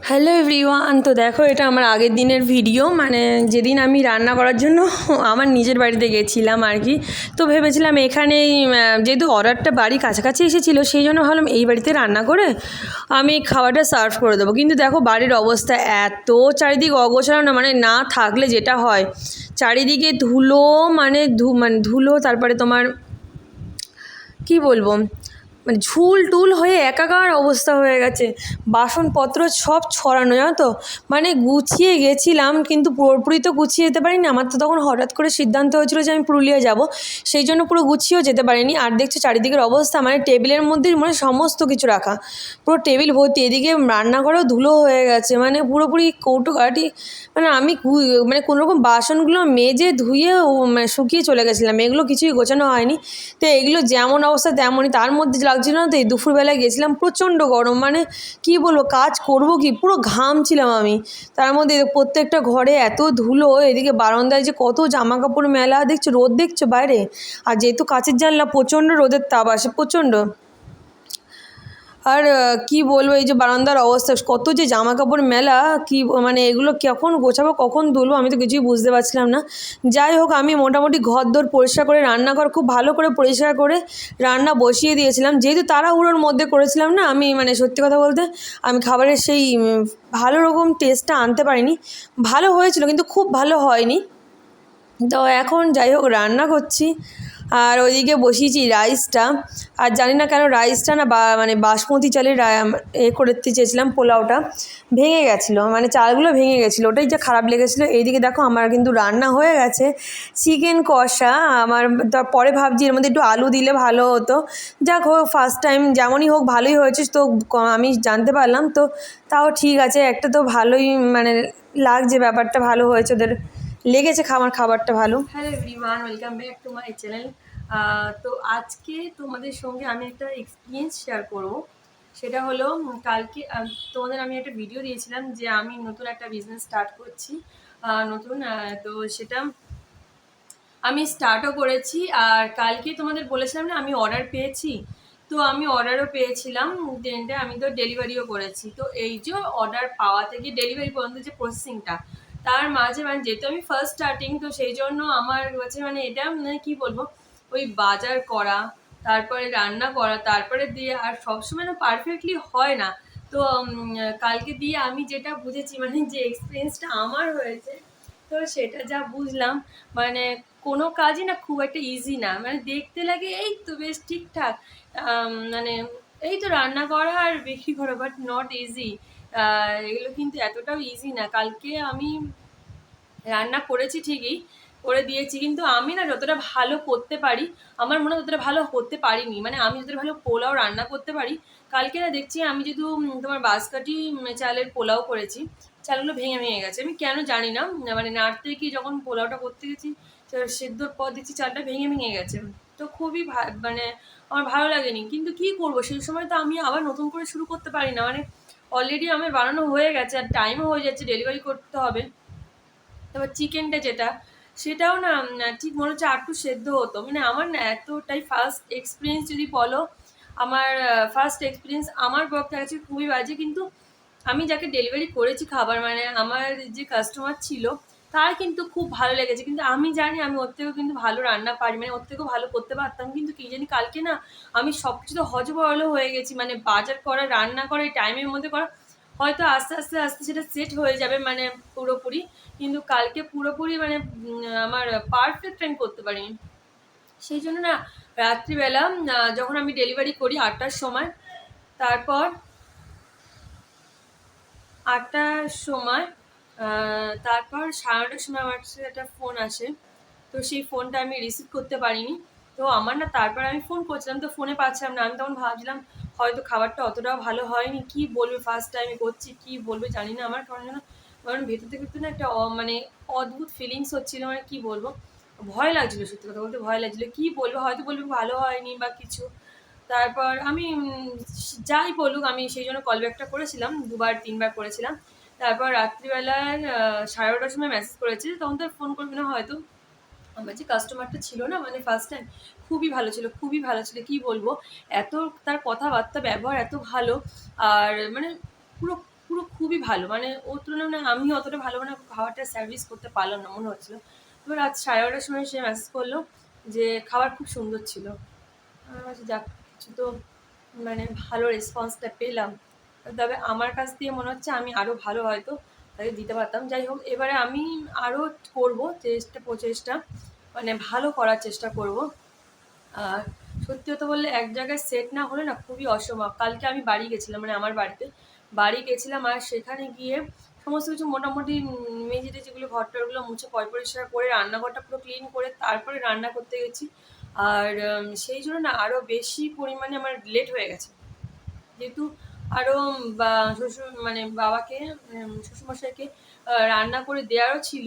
Hello everyone তো দেখো এটা আমার আগের দিনের ভিডিও মানে যেদিন আমি রান্না করার জন্য আমার নিজের বাড়িতে গেছিলাম আর কি, তো ভেবেছিলাম এখানেই যেহেতু অর্ডারটা বাড়ি কাছাকাছি এসেছিল, সেই জন্য ভাবলাম এই বাড়িতে রান্না করে আমি খাবারটা সার্ভ করে দেবো। কিন্তু দেখো বাড়ির অবস্থা এত চারিদিক অগোছালো না মানে না থাকলে যেটা হয়, চারিদিকে ধুলো মানে ধু মানে ধুলো, তারপরে তোমার, কি বলব মানে ঝুল টুল হয়ে একাকার অবস্থা হয়ে গেছে। বাসনপত্র সব ছড়ানো, জানো তো? মানে গুছিয়ে গেছিলাম, কিন্তু পুরোপুরি তো গুছিয়ে যেতে পারিনি। আমার তো তখন হঠাৎ করে সিদ্ধান্ত হয়েছিল যে আমি পুরুলিয়া যাব। সেই জন্য পুরো গুছিয়েও যেতে পারিনি। আর দেখছ চারিদিকের অবস্থা মানে টেবিলের মধ্যে মানে সমস্ত কিছু রাখা। পুরো টেবিল ভর্তি, এদিকে রান্নাঘরেও ধুলো হয়ে গেছে। মানে পুরোপুরি কৌটো কাটি মানে আমি মানে কোনোরকম বাসনগুলো মেজে ধুয়ে মানে শুকিয়ে চলে গেছিলাম। এগুলো কিছুই গোছানো হয়নি। তো এগুলো যেমন অবস্থা তেমনই, তার মধ্যে লাগছিল না তো, এই দুপুরবেলায় গেছিলাম, প্রচণ্ড গরম মানে কি বলব, কাজ করব কি, পুরো ঘাম ছিলাম আমি। তার মধ্যে প্রত্যেকটা ঘরে এত ধুলো, এদিকে বারান্দায় যে কত জামা কাপড় মেলা, দেখছ রোদ দেখছ বাইরে? আর যেহেতু কাছের জানলা, প্রচণ্ড রোদের তাপ আসে, প্রচণ্ড। আর কি বলব, এই যে বারান্দার অবস্থা, কত যে জামা কাপড় মেলা, কি মানে এগুলো কখন গোছাবো, কখন তুলবো, আমি তো কিছুই বুঝতে পারছিলাম না। যাই হোক, আমি মোটামুটি ঘর দোর পরিষ্কার করে, রান্নাঘর খুব ভালো করে পরিষ্কার করে, রান্না বসিয়ে দিয়েছিলাম। যেহেতু তাড়াহুড়োর মধ্যে করেছিলাম না, আমি মানে সত্যি কথা বলতে, আমি খাবারের সেই ভালো রকম টেস্টটা আনতে পারিনি। ভালো হয়েছিল, কিন্তু খুব ভালো হয়নি। তো এখন যাই হোক, রান্না করছি। আর ওইদিকে বসিয়েছি রাইসটা। আর জানি না কেন রাইসটা না বা মানে বাসমতি চালের এ করতে চেয়েছিলাম পোলাওটা। ভেঙে গেছিল মানে চালগুলো ভেঙে গেছিল, ওটাই যা খারাপ লেগেছিলো। এইদিকে দেখো আমার কিন্তু রান্না হয়ে গেছে। চিকেন কষা, আমার পরে ভাবছি এর মধ্যে একটু আলু দিলে ভালো হতো। যাক হোক ফার্স্ট টাইম যেমনই হোক ভালোই হয়েছে, তো আমি জানতে পারলাম। তো তাও ঠিক আছে, একটা তো ভালোই মানে লাগছে ব্যাপারটা, ভালো হয়েছে ওদের। লেগেছে খাবার খাবারটা ভালো। Hello everyone, welcome back to my channel. তো আজকে তোমাদের সঙ্গে আমি একটা এক্সপিরিয়েন্স শেয়ার করব। সেটা হলো কালকে তোমাদের আমি একটা ভিডিও দিয়েছিলাম যে আমি নতুন একটা বিজনেস স্টার্ট করছি। নতুন তো সেটা আমি স্টার্টও করেছি। আর কালকে তোমাদের বলেছিলাম না, আমি অর্ডার পেয়েছি। তো আমি অর্ডারও পেয়েছিলাম দেনটা আমি তো ডেলিভারিও করেছি। তো এই যে অর্ডার পাওয়া থেকে ডেলিভারি পর্যন্ত যে প্রসেসিংটা তার মাঝে মানে যেহেতু আমি ফার্স্ট স্টার্টিং তো সেই জন্য আমার হচ্ছে মানে এটা মানে কি বলব? ওই বাজার করা, তারপরে রান্না করা, তারপরে দিয়ে আর সবসময় না পারফেক্টলি হয় না। তো কালকে দিয়ে আমি যেটা বুঝেছি মানে যে এক্সপিরিয়েন্সটা আমার হয়েছে, তো সেটা যা বুঝলাম মানে কোনো কাজই না খুব একটা ইজি না। মানে দেখতে লাগে, এই তো বেশ ঠিকঠাক। মানে এই তো রান্না করা আর বিক্রি করা বাট নট ইজি এগুলো কিন্তু এতটাও ইজি না। কালকে আমি রান্না করেছি ঠিকই, করে দিয়েছি, কিন্তু আমি না যতটা ভালো করতে পারি, আমার মনে হয় ততটা ভালো করতে পারিনি। মানে আমি যতটা ভালো পোলাও রান্না করতে পারি, কালকে না দেখছি আমি যেহেতু তোমার বাঁশকাঠি চালের পোলাও করেছি, চালগুলো ভেঙে ভেঙে গেছে। আমি কেন জানি না মানে নাড়তে কি যখন পোলাওটা করতে গেছি সেদ্ধর পর দেখছি চালটা ভেঙে ভেঙে গেছে। তো খুবই মানে আমার ভালো লাগেনি। কিন্তু কি করব? সেই সময় তো আমি আবার নতুন করে শুরু করতে পারি না। মানে অলরেডি আমার বানানো হয়ে গেছে আর টাইমও হয়ে যাচ্ছে ডেলিভারি করতে হবে। তারপর চিকেনটা যেটা, সেটাও না ঠিক মনে হচ্ছে আটটু সেদ্ধ হতো। মানে আমার না এতটাই ফার্স্ট এক্সপিরিয়েন্স যদি বলো, আমার ফার্স্ট এক্সপিরিয়েন্স আমার পক্ষে আছে খুবই বাজে। কিন্তু আমি যাকে ডেলিভারি করেছি খাবার মানে আমার যে কাস্টমার ছিল তার কিন্তু খুব ভালো লেগেছে। কিন্তু আমি জানি আমি ওর থেকেও কিন্তু ভালো রান্না পারি মানে ওর থেকেও ভালো করতে পারতাম। কিন্তু কি জানি কালকে না আমি সব কিছু তো হজবরল হয়ে গেছি মানে বাজার করা, রান্না করা, এই টাইমের মধ্যে করা, হয়তো আস্তে আস্তে আস্তে সেটা সেট হয়ে যাবে মানে পুরোপুরি। কিন্তু কালকে পুরোপুরি মানে আমার পারফেক্ট ট্রেন করতে পারিনি। সেই জন্য না রাত্রিবেলা যখন আমি ডেলিভারি করি আটটার সময়, তারপর আটটার সময় তারপর সাড়ে নটার সময় আমার কাছে একটা ফোন আসে। তো সেই ফোনটা আমি রিসিভ করতে পারিনি। তো আমার না তারপর আমি ফোন করছিলাম, তো ফোনে পাচ্ছিলাম না। আমি তখন ভাবছিলাম, হয়তো খাবারটা অতটাও ভালো হয়নি। কি বলবে ফার্স্ট টাইমে করছি, কি বলবে জানি না আমার। কারণ যেন, কারণ ভেতর থেকে না একটা মানে অদ্ভুত ফিলিংস হচ্ছিল মানে কি বলব? ভয় লাগছিল সত্যি কথা বলতে, ভয় লাগছিল। কি বলব? হয়তো বলবে ভালো হয়নি বা কিছু। তারপর আমি যাই বলুক, আমি সেই জন্য কল ব্যাকটা করেছিলাম, দুবার, তিনবার করেছিলাম। তারপর রাত্রিবেলায় সাড়ে নটার সময় মেসেজ করেছি তখন তো ফোন করবে না হয়তো। আমার যে কাস্টমারটা ছিল না? মানে ফার্স্ট টাইম খুবই ভালো ছিল, খুবই ভালো ছিল, কি বলব? এত তার কথাবার্তা, ব্যবহার এত ভালো। আর মানে পুরো পুরো খুবই ভালো। মানে ওর তুলনায় মানে আমি অতটা ভালো মানে খাবারটা সার্ভিস করতে পারলাম না, মনে হচ্ছিল। এবার রাত সাড়ে এগারোটার সময় সে মেসেজ করল যে খাবার খুব সুন্দর ছিল। আমি ভাবছি যাক, কিছু তো মানে ভালো রেসপন্সটা পেলাম। তবে আমার কাছ দিয়ে মনে হচ্ছে আমি আরও ভালো হয়তো তাকে দিতে পারতাম। যাই হোক, এবারে আমি আরও করব চেষ্টা, প্রচেষ্টা মানে ভালো করার চেষ্টা করব। আর সত্যি কথা বললে এক জায়গায় সেট না হলে না খুবই অসম্ভব। কালকে আমি বাড়ি গেছিলাম মানে আমার বাড়িতে। বাড়ি গেছিলাম আর সেখানে গিয়ে সমস্ত কিছু মোটামুটি মেঝেতে যেগুলো ঘরটারগুলো মুছে পয় পরিষ্কার করে রান্নাঘরটা পুরো ক্লিন করে তারপরে রান্না করতে গেছি। আর সেই জন্য না আরও বেশি পরিমাণে আমার লেট হয়ে গেছে। যেহেতু আরও শ্বশুর মানে বাবাকে শ্বশুরমশাইকে রান্না করে দেওয়ারও ছিল।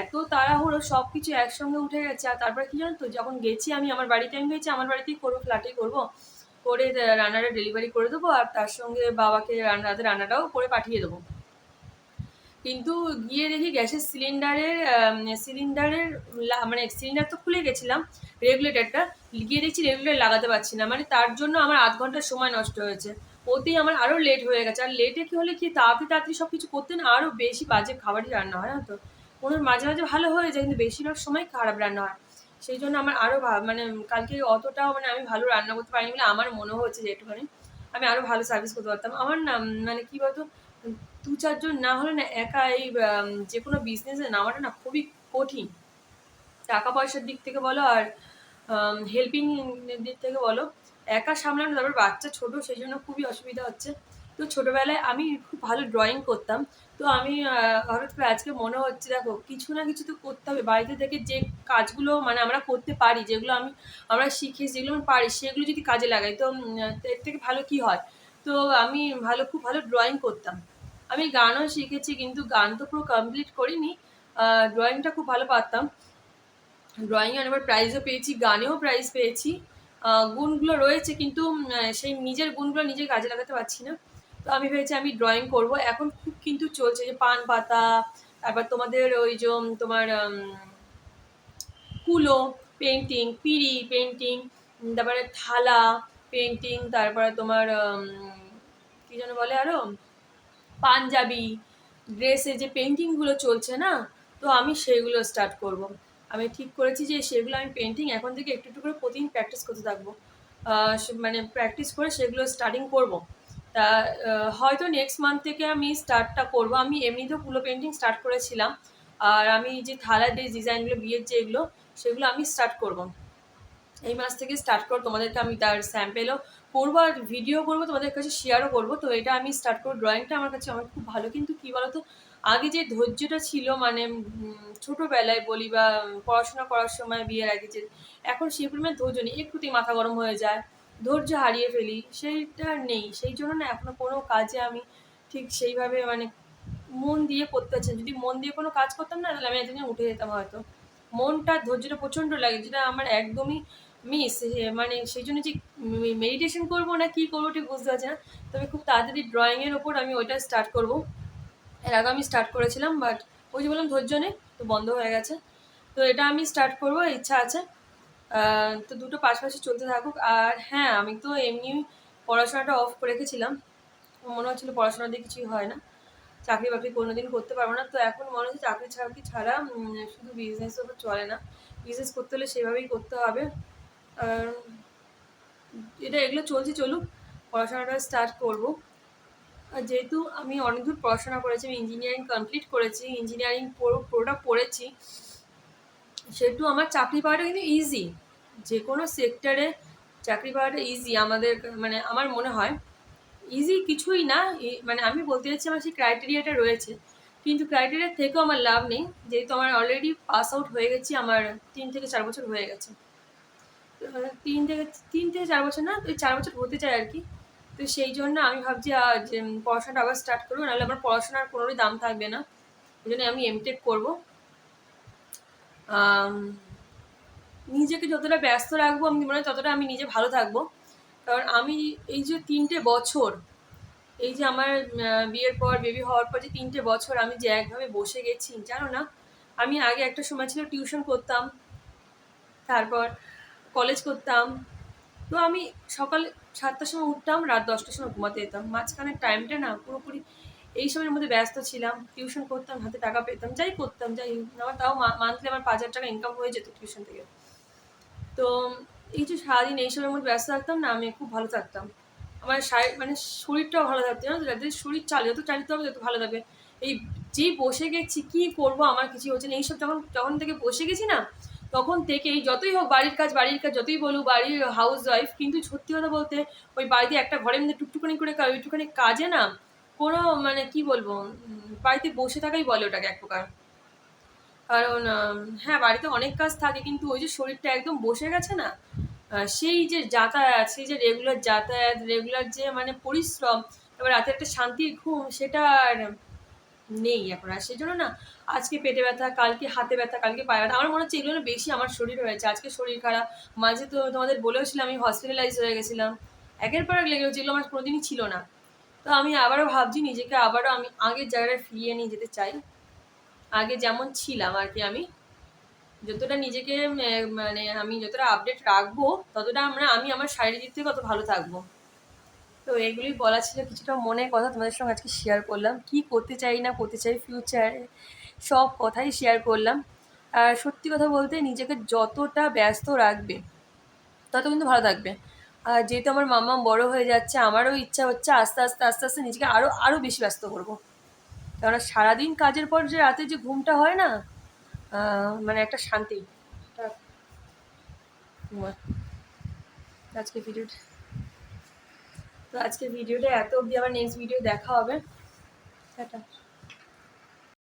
এত তাড়াহুড়ো সব কিছু একসঙ্গে উঠে গেছে। আর তারপরে কি জানো তো, যখন গেছি আমি, আমার বাড়িতে আমি গেছি, আমার বাড়িতেই করব ফ্ল্যাটেই করব। করে রান্নাটা ডেলিভারি করে দেবো, আর তার সঙ্গে বাবাকে রান্না রাতে রান্নাটাও করে পাঠিয়ে দেবো। কিন্তু গিয়ে দেখি গ্যাসের সিলিন্ডারের সিলিন্ডারের মানে সিলিন্ডার তো খুলে গেছিলাম রেগুলেটরটা গিয়ে দেখছি রেগুলেটর লাগাতে পারছি না। মানে তার জন্য আমার আধ ঘণ্টার সময় নষ্ট হয়েছে। ওতেই আমার আরও লেট হয়ে গেছে। আর লেটে কী হলে কি তাড়াতাড়ি তাড়াতাড়ি সব কিছু করতে না আরও বেশি বাজে খাবারই রান্না হয় না তো? কোনো মাঝে মাঝে ভালো হয়ে যায়, কিন্তু বেশিরভাগ সময় খারাপ রান্না হয়। সেই জন্য আমার আরও মানে কালকে অতটাও মানে আমি ভালো রান্না করতে পারিনি বলে আমার মনে হচ্ছে যে একটুখানি আমি আরও ভালো সার্ভিস করতে পারতাম। আমার না মানে কী বলতো, দু চারজন না হলে না একা এই যে কোনো বিজনেসে নামাটা না খুবই কঠিন। টাকা পয়সার দিক থেকে বলো আর হেল্পিং দিক থেকে বলো, একা সামলানো তারপর বাচ্চা ছোট সেই জন্য খুবই অসুবিধা হচ্ছে। তো ছোটোবেলায় আমি খুব ভালো ড্রয়িং করতাম। তো আমি হঠাৎ করে আজকে মনে হচ্ছে, দেখো, কিছু না কিছু তো করতে হবে। বাড়িতে থেকে যে কাজগুলো মানে আমরা করতে পারি, যেগুলো আমি, আমরা শিখে, যেগুলো আমি পারি, সেগুলো যদি কাজে লাগাই, তো এর থেকে ভালো কি হয়? তো আমি ভালো, খুব ভালো ড্রয়িং করতাম। আমি গানও শিখেছি, কিন্তু গান তো পুরো কমপ্লিট করিনি। ড্রয়িংটা খুব ভালো পারতাম। ড্রয়িংয়ে অনেকবার প্রাইজও পেয়েছি, গানেও প্রাইজ পেয়েছি। গুণগুলো রয়েছে কিন্তু সেই নিজের গুণগুলো নিজে কাজে লাগাতে পারছি না। তো আমি ভেবেছি আমি ড্রয়িং করব। এখন খুব কিন্তু চলছে যে পান পাতা, তারপর তোমাদের ওই যে তোমার কুলো পেন্টিং পিড়ি পেন্টিং তারপরে থালা পেন্টিং তারপরে তোমার কী যেন বলে আরও পাঞ্জাবি ড্রেসে যে পেন্টিংগুলো চলছে না, তো আমি সেইগুলো স্টার্ট করব। আমি ঠিক করেছি যে সেগুলো আমি পেন্টিং এখন থেকে একটু একটু করে প্রতিদিন প্র্যাকটিস করতে থাকব। মানে প্র্যাকটিস করে সেগুলো স্টার্টিং করব। তা হয়তো নেক্সট মান্থ থেকে আমি স্টার্টটা করব। আমি এমনিতেও পুলো পেন্টিং স্টার্ট করেছিলাম। আর আমি যে থালার যে ডিজাইনগুলো বিয়ের যেগুলো সেগুলো আমি স্টার্ট করব। এই মাস থেকে স্টার্ট করো তোমাদেরকে আমি তার স্যাম্পেলও করব আর ভিডিও করব, তোমাদের কাছে শেয়ারও করব। তো এটা আমি স্টার্ট করব। ড্রয়িংটা আমার কাছে, আমার খুব ভালো। কিন্তু কী বলতো আগে যে ধৈর্যটা ছিল মানে ছোটোবেলায় বলি বা পড়াশোনা করার সময় বিয়ের আগে যে, এখন সেই পরিমাণ ধৈর্য নেই। একটুতেই মাথা গরম হয়ে যায়, ধৈর্য হারিয়ে ফেলি, সেইটা নেই। সেই জন্য না, এখনও কোনো কাজে আমি ঠিক সেইভাবে মানে মন দিয়ে করতে পারছি যদি মন দিয়ে কোনো কাজ করতাম না, তাহলে আমি একদিনে উঠে যেতাম হয়তো। মনটা, ধৈর্যটা প্রচণ্ড লাগে, যেটা আমার একদমই মিস মানে সেই জন্য যে মেডিটেশন করব না কী করব ঠিক বুঝতে পারছি না। তবে খুব তাড়াতাড়ি ড্রয়িংয়ের ওপর আমি ওইটা স্টার্ট করব। এর আগে আমি স্টার্ট করেছিলাম বাট ওই যে বললাম ধৈর্য নেই, তো বন্ধ হয়ে গেছে। তো এটা আমি স্টার্ট করব, ইচ্ছা আছে। তো দুটো পাশাপাশি চলতে থাকুক। আর হ্যাঁ আমি তো এমনি পড়াশোনাটা অফ রেখেছিলাম। মনে হচ্ছিল পড়াশোনা দিয়ে কিছুই হয় না। চাকরি বাকরি কোনোদিন করতে পারব না। তো এখন মনে হচ্ছে চাকরি ছাড়ি ছাড়া শুধু বিজনেস তো চলে না। বিজনেস করতে হলে সেভাবেই করতে হবে। আর এটা এগুলো চলছে, চলুক। পড়াশোনাটা স্টার্ট করব। যেহেতু আমি অনেক দূর পড়াশোনা করেছি, আমি ইঞ্জিনিয়ারিং কমপ্লিট করেছি ইঞ্জিনিয়ারিং পুরোটা পড়েছি, সেহেতু আমার চাকরি পাওয়াটা কিন্তু ইজি যে কোনো সেক্টরে চাকরি পাওয়াটা ইজি আমাদের মানে আমার মনে হয় ইজি কিছুই না মানে আমি বলতে চাচ্ছি আমার সেই ক্রাইটেরিয়াটা রয়েছে। কিন্তু ক্রাইটেরিয়া থেকেও আমার লাভ নেই, যেহেতু আমার অলরেডি পাস আউট হয়ে গেছি, আমার তিন থেকে চার বছর হয়ে গেছে। তিন থেকে তিন থেকে চার বছর না, ওই চার বছর হতে চায় আর কি। তো সেই জন্য আমি ভাবছি পড়াশোনাটা আবার স্টার্ট করব, নাহলে আমার পড়াশোনার কোনোরই দাম থাকবে না। ওই জন্য আমি এমটেক করব। নিজেকে যতটা ব্যস্ত রাখব, আমি মনে হয় ততটা আমি নিজে ভালো থাকব। কারণ আমি এই যে তিনটে বছর, এই যে আমার বিয়ের পর বেবি হওয়ার পর যে তিনটে বছর আমি যে একভাবে বসে গেছি, জানো না? আমি আগে একটা সময় ছিল টিউশন করতাম, তারপর কলেজ করতাম। তো আমি সকাল সাতটার সময় উঠতাম, রাত দশটার সময় ঘুমাতে যেতাম। মাঝখানে টাইমটা না পুরোপুরি এই সময়ের মধ্যে ব্যস্ত ছিলাম টিউশন করতাম, হাতে টাকা পেতাম, যাই করতাম, যাই আমার তাও মান্থলি আমার পাঁচ হাজার টাকা ইনকাম হয়ে যেত টিউশন থেকে। তো এই যে সারাদিন এই সময়ের মধ্যে ব্যস্ত থাকতাম না, আমি খুব ভালো থাকতাম। আমার শারীর মানে শরীরটাও ভালো থাকতো তো? যাদের শরীর চালে যত চালিত হবে তত ভালো থাকবে। এই যেই বসে গেছি, কী করব? আমার কিছু হচ্ছে না। এইসব যখন যখন থেকে বসে গেছি না তখন থেকেই যতই হোক বাড়ির কাজ বাড়ির কাজ যতই বলুক, বাড়ির হাউস ওয়াইফ কিন্তু সত্যি কথা বলতে ওই বাড়িতে একটা ঘরের মধ্যে টুকটুকানি করে ওইটুখানি কাজে না কোনো মানে কি বলব বাড়িতে বসে থাকাই বলে ওটাকে এক প্রকার। কারণ হ্যাঁ বাড়িতে অনেক কাজ থাকে কিন্তু ওই যে শরীরটা একদম বসে গেছে না সেই যে যাতায়াত, সেই যে রেগুলার যাতায়াত রেগুলার যে মানে পরিশ্রম এবার রাতে একটা শান্তির ঘুম, সেটা আর নেই এখন। আর সেই জন্য না, আজকে পেটে ব্যথা, কালকে হাতে ব্যথা, কালকে পায়ে ব্যথা, আমার মনে হচ্ছে এগুলো বেশি আমার শরীর হয়েছে। আজকে শরীর খারাপ, মাঝে তো তোমাদের বলেওছিলাম আমি হসপিটালাইজ হয়ে গেছিলাম। একের পর এক লেগে যেগুলো আমার কোনোদিনই ছিল না। তো আমি আবারও ভাবছি নিজেকে আবারও আমি আগের জায়গায় ফিরিয়ে নিয়ে যেতে চাই। আগে যেমন ছিলাম আর কি আমি, যতটা নিজেকে মানে আমি যতটা আপডেট রাখব, ততটা আমরা, আমি আমার শারীরিক দিক থেকে কত ভালো থাকব। তো এগুলি বলা ছিল কিছুটা মনের কথা তোমাদের সঙ্গে আজকে শেয়ার করলাম। কি করতে চাই, না করতে চাই ফিউচারে সব কথাই শেয়ার করলাম। আর সত্যি কথা বলতে নিজেকে যতটা ব্যস্ত রাখবে, তত কিন্তু ভালো থাকবে। আর যেহেতু আমার মামা বড় হয়ে যাচ্ছে, আমারও ইচ্ছা হচ্ছে আস্তে আস্তে আস্তে আস্তে নিজেকে আরও আরও বেশি ব্যস্ত করব। কেননা সারাদিন কাজের পর যে রাতে যে ঘুমটা হয় না মানে একটা শান্তি। আজকে ভিডিওটা তো আজকে ভিডিওটা এত অবধি আবার নেক্সট ভিডিও দেখা হবে। টাটা।